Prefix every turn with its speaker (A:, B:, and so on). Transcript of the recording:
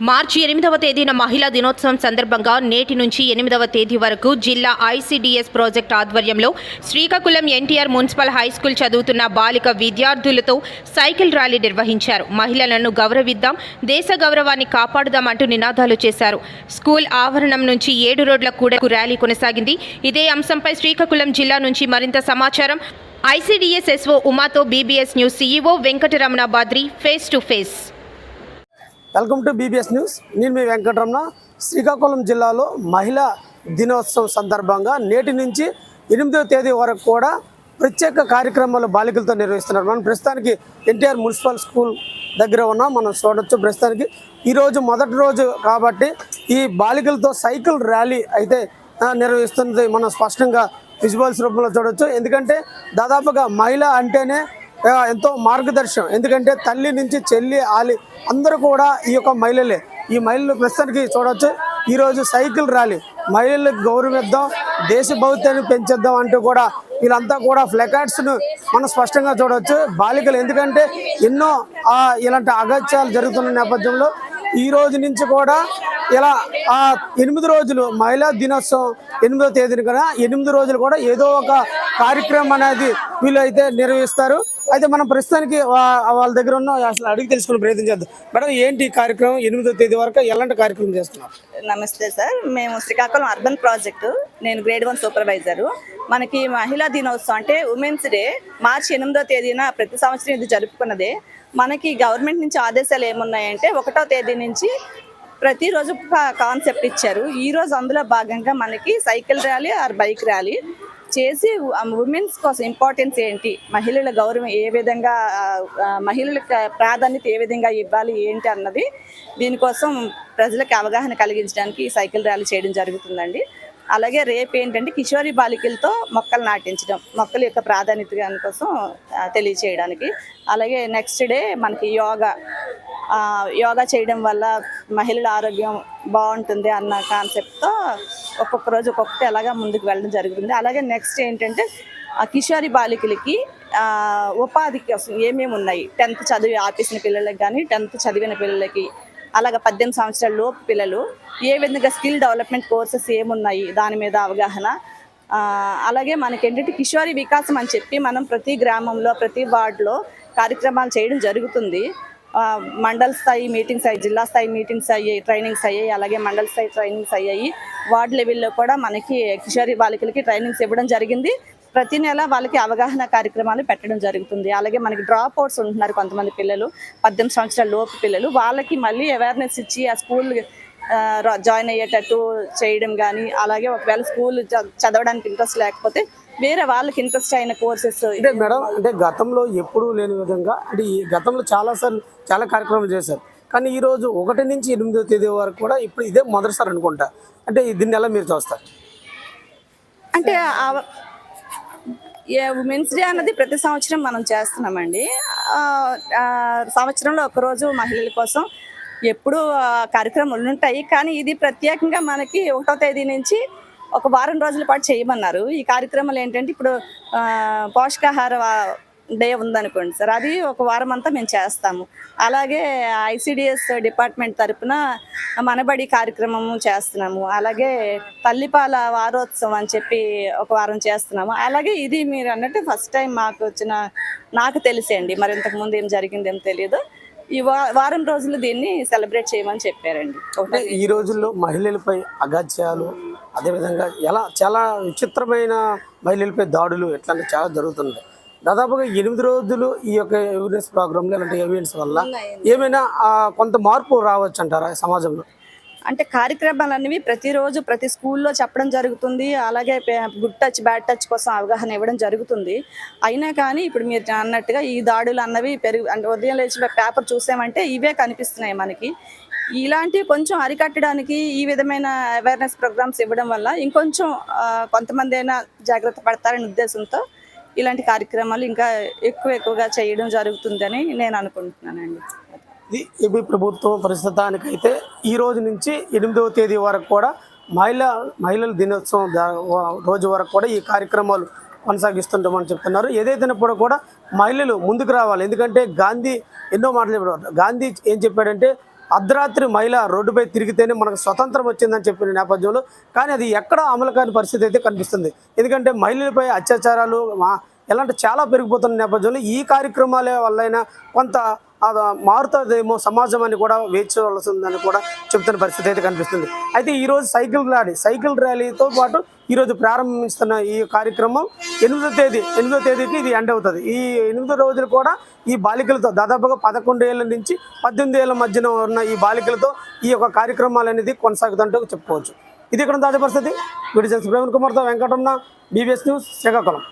A: మార్చి ఎనిమిదవ తేదీన మహిళా దినోత్సవం సందర్భంగా నేటి నుంచి ఎనిమిదవ తేదీ వరకు జిల్లా ఐసీడీఎస్ ప్రాజెక్ట్ ఆధ్వర్యంలో శ్రీకాకుళం ఎన్టీఆర్ మున్సిపల్ హైస్కూల్ చదువుతున్న బాలిక విద్యార్థులతో సైకిల్ ర్యాలీ నిర్వహించారు. మహిళలను గౌరవిద్దాం దేశ గౌరవాన్ని కాపాడుదాం అంటూ నినాదాలు చేశారు. స్కూల్ ఆవరణం నుంచి ఏడు రోడ్ల కూడా ర్యాలీ కొనసాగింది. ఇదే అంశంపై శ్రీకాకుళం జిల్లా నుంచి మరింత సమాచారం. ICDS SO ఉమాతో BBS news CEO Venkataramana Badri face to face.
B: Welcome to BBS news నేను మీ వెంకటరమణ. శ్రీకాకుళం జిల్లాలో మహిళా దినోత్సవం సందర్భంగా నేటి నుంచి ఎనిమిదవ తేదీ వరకు కూడా ప్రత్యేక కార్యక్రమాలు బాలికలతో నిర్వహిస్తున్నారు. మనం ప్రస్తుతానికి ఎన్టీఆర్ మున్సిపల్ స్కూల్ దగ్గర ఉన్నాం. మనం చూడొచ్చు ప్రస్తుతానికి. ఈరోజు మొదటి రోజు కాబట్టి ఈ బాలికలతో సైకిల్ ర్యాలీ అయితే నిర్వహిస్తున్నది మనం స్పష్టంగా విజువల్స్ రూపంలో చూడొచ్చు. ఎందుకంటే దాదాపుగా మహిళ అంటేనే ఎంతో మార్గదర్శనం. ఎందుకంటే తల్లి నుంచి చెల్లి ఆలి అందరూ కూడా ఈ యొక్క మహిళలే. ఈ మహిళలు ప్రస్తుతానికి చూడవచ్చు ఈరోజు సైకిల్ ర్యాలీ. మహిళలకు గౌరవిద్దాం దేశ భౌత్యాన్ని పెంచేద్దాం అంటూ కూడా వీళ్ళంతా కూడా ఫ్లెకార్డ్స్ను మనం స్పష్టంగా చూడవచ్చు బాలికలు ఎందుకంటే ఎన్నో ఇలాంటి అగత్యాలు జరుగుతున్న నేపథ్యంలో ఈ రోజు నుంచి కూడా ఇలా ఆ ఎనిమిది రోజులు మహిళా దినోత్సవం ఎనిమిదో తేదీన కదా ఎనిమిది రోజులు కూడా ఏదో ఒక కార్యక్రమం అనేది వీళ్ళు అయితే నిర్వహిస్తారు. అయితే మనం ప్రస్తుతానికి వాళ్ళ దగ్గర ఉన్న అసలు అడిగి తెలుసుకునే ప్రయత్నం చేద్దాం. మేడం ఏంటి కార్యక్రమం? ఎనిమిదో తేదీ వరకు ఎలాంటి కార్యక్రమం చేస్తున్నారు
C: నమస్తే సార్. మేము శ్రీకాకుళం అర్బన్ ప్రాజెక్టు నేను గ్రేడ్ వన్ సూపర్వైజరు. మనకి మహిళా దినోత్సవం అంటే ఉమెన్స్ డే మార్చి ఎనిమిదో తేదీన ప్రతి సంవత్సరం ఇది జరుపుకున్నదే. మనకి గవర్నమెంట్ నుంచి ఆదేశాలు ఏమున్నాయంటే ఒకటో తేదీ నుంచి ప్రతిరోజు కాన్సెప్ట్ ఇచ్చారు. ఈ రోజు అందులో భాగంగా మనకి cycle rally or bike rally. చేసి ఉమెన్స్ కోసం ఇంపార్టెన్స్ ఏంటి? మహిళల గౌరవం ఏ విధంగా మహిళలకు ప్రాధాన్యత ఏ విధంగా ఇవ్వాలి ఏంటి అన్నది దీనికోసం ప్రజలకు అవగాహన కలిగించడానికి సైకిల్ ర్యాలీ చేయడం జరుగుతుందండి. అలాగే రేపు ఏంటంటే కిషోరి బాలికలతో మొక్కలు నాటించడం మొక్కల యొక్క ప్రాధాన్యత కోసం తెలియచేయడానికి. అలాగే నెక్స్ట్ డే మనకి యోగా యోగా చేయడం వల్ల మహిళల ఆరోగ్యం బాగుంటుంది అన్న కాన్సెప్ట్తో ఒక్కొక్క రోజు ఒక్కొక్కటి అలాగా ముందుకు వెళ్ళడం జరుగుతుంది. అలాగే నెక్స్ట్ ఏంటంటే కిషోరి బాలికలకి ఉపాధికి ఉపాధి కోసం ఏమేమి ఉన్నాయి? టెన్త్ చదివి ఆపేసిన పిల్లలకి కానీ టెన్త్ చదివిన పిల్లలకి అలాగే పద్దెనిమిది సంవత్సరాల లోపు పిల్లలు ఏ విధంగా స్కిల్ డెవలప్మెంట్ కోర్సెస్ ఏమున్నాయి? దాని మీద అవగాహన. అలాగే మనకి ఏంటంటే కిషోరి వికాసం అని చెప్పి మనం ప్రతి గ్రామంలో ప్రతి వార్డులో కార్యక్రమాలు చేయడం జరుగుతుంది. మండల స్థాయి మీటింగ్స్ అయ్యాయి జిల్లా స్థాయి మీటింగ్స్ అయ్యాయి ట్రైనింగ్స్ అయ్యాయి అలాగే మండల స్థాయి ట్రైనింగ్స్ అయ్యాయి. వార్డ్ లెవెల్లో కూడా మనకి కిషోరి బాలికలకి ట్రైనింగ్స్ ఇవ్వడం జరిగింది. ప్రతి నెల వాళ్ళకి అవగాహన కార్యక్రమాలు పెట్టడం జరుగుతుంది. అలాగే మనకి డ్రాప్ అవుట్స్ ఉంటున్నారు కొంతమంది పిల్లలు పద్దెనిమిది సంవత్సరాల లోపు పిల్లలు. వాళ్ళకి మళ్ళీ అవేర్నెస్ ఇచ్చి ఆ స్కూల్ జాయిన్ అయ్యేటట్టు చేయడం కానీ అలాగే ఒకవేళ స్కూల్ చ- చదవడానికి ఇంట్రెస్ట్ లేకపోతే వేరే వాళ్ళకి ఇంట్రెస్ట్ అయిన కోర్సెస్
B: అంటే మేడం అంటే గతంలో ఎప్పుడూ లేని విధంగా అంటే ఈ గతంలో చాలాసార్లు చాలా కార్యక్రమాలు చేశారు. కానీ ఈ రోజు ఒకటి నుంచి ఎనిమిదో తేదీ వరకు కూడా ఇప్పుడు ఇదే మొదటిసారి అనుకుంటా. అంటే దీన్ని ఎలా మీరు చూస్తారు?
C: అంటే ఉమెన్స్ డే అన్నది ప్రతి సంవత్సరం మనం చేస్తున్నామండి. సంవత్సరంలో ఒకరోజు మహిళల కోసం ఎప్పుడు కార్యక్రమాలు ఉంటాయి. కానీ ఇది ప్రత్యేకంగా మనకి ఒకటో తేదీ నుంచి ఒక వారం రోజుల పాటు చేయమన్నారు. ఈ కార్యక్రమాలు ఏంటంటే ఇప్పుడు పోషకాహార డే ఉందనుకోండి సార్. అది ఒక వారం అంతా మేము చేస్తాము. అలాగే ఐసిడిఎస్ డిపార్ట్మెంట్ తరపున మనబడి కార్యక్రమము చేస్తున్నాము. అలాగే తల్లిపాల వారోత్సవం అని చెప్పి ఒక వారం చేస్తున్నాము. అలాగే ఇది మీరు అన్నట్టు ఫస్ట్ టైం మాకు వచ్చిన నాకు తెలిసేయండి. మరి ఇంతకుముందు ఏం జరిగిందేం తెలియదు. ఈ వారం రోజులు దీన్ని సెలబ్రేట్ చేయమని చెప్పారండి.
B: ఈ రోజుల్లో మహిళలపై అగాత్యాలు అదేవిధంగా ఎలా చాలా విచిత్రమైన మహిళలపై దాడులు ఇట్లాంటివి చాలా జరుగుతున్నాయి. దాదాపుగా ఎనిమిది రోజులు ఈ యొక్క అవేర్నెస్ ప్రోగ్రాంలు ఇలాంటి ఈవెంట్స్ వల్ల ఏమైనా కొంత మార్పు రావచ్చు అంటారా సమాజంలో?
C: అంటే కార్యక్రమాలు అనేవి ప్రతిరోజు ప్రతి స్కూల్లో చెప్పడం జరుగుతుంది. అలాగే గుడ్ టచ్ బ్యాడ్ టచ్ కోసం అవగాహన ఇవ్వడం జరుగుతుంది. అయినా కానీ ఇప్పుడు మీరు అన్నట్టుగా ఈ దాడులు అన్నవి పెరుగు అంటే ఉదయం లేచి పేపర్ చూసామంటే ఇవే కనిపిస్తున్నాయి మనకి. ఇలాంటివి కొంచెం అరికట్టడానికి ఈ విధమైన అవేర్నెస్ ప్రోగ్రామ్స్ ఇవ్వడం వల్ల ఇంకొంచెం కొంతమంది అయినా జాగ్రత్త పడతారనే ఉద్దేశంతో ఇలాంటి కార్యక్రమాలు ఇంకా ఎక్కువ ఎక్కువగా చేయడం జరుగుతుందని నేను అనుకుంటున్నానండి.
B: ఇది ఏపీ ప్రభుత్వం ప్రస్తుతానికైతే ఈ రోజు నుంచి ఎనిమిదవ తేదీ వరకు కూడా మహిళా మహిళల దినోత్సవం రోజు వరకు కూడా ఈ కార్యక్రమాలు కొనసాగిస్తుంటామని చెప్తున్నారు. ఏదైతేనప్పుడు కూడా మహిళలు ముందుకు రావాలి. ఎందుకంటే గాంధీ ఎన్నో మాటలు చెప్పాడు గాంధీ ఏం చెప్పాడంటే అర్ధరాత్రి మహిళ రోడ్డుపై తిరిగితేనే మనకు స్వతంత్రం వచ్చిందని చెప్పిన నేపథ్యంలో కానీ అది ఎక్కడ అమలు కాని పరిస్థితి అయితే కనిపిస్తుంది. ఎందుకంటే మహిళలపై అత్యాచారాలు ఇలాంటి ఎలాంటి చాలా పెరిగిపోతున్న నేపథ్యంలో ఈ కార్యక్రమాల వల్లైనా కొంత అది మారుతుందేమో సమాజం అని కూడా వేచి చూడాల్సిందని కూడా చెప్తున్న పరిస్థితి అయితే కనిపిస్తుంది. అయితే ఈరోజు సైకిల్ ర్యాలీ సైకిల్ ర్యాలీతో పాటు ఈరోజు ప్రారంభిస్తున్న ఈ కార్యక్రమం ఎనిమిదో తేదీ ఎనిమిదో తేదీకి ఇది ఎండ్ అవుతుంది. ఈ ఎనిమిదో రోజులు కూడా ఈ బాలికలతో దాదాపుగా పదకొండు ఏళ్ళ నుంచి పద్దెనిమిది ఏళ్ళ మధ్యన ఉన్న ఈ బాలికలతో ఈ యొక్క కార్యక్రమాలు అనేది కొనసాగుతుంటూ చెప్పుకోవచ్చు. ఇది ఇక్కడ తాజా పరిస్థితి? విడిజన్స్ ప్రవీణ్ కుమార్తో వెంకటరమణ బీబీఎస్ న్యూస్ శ్రీకాకుళం.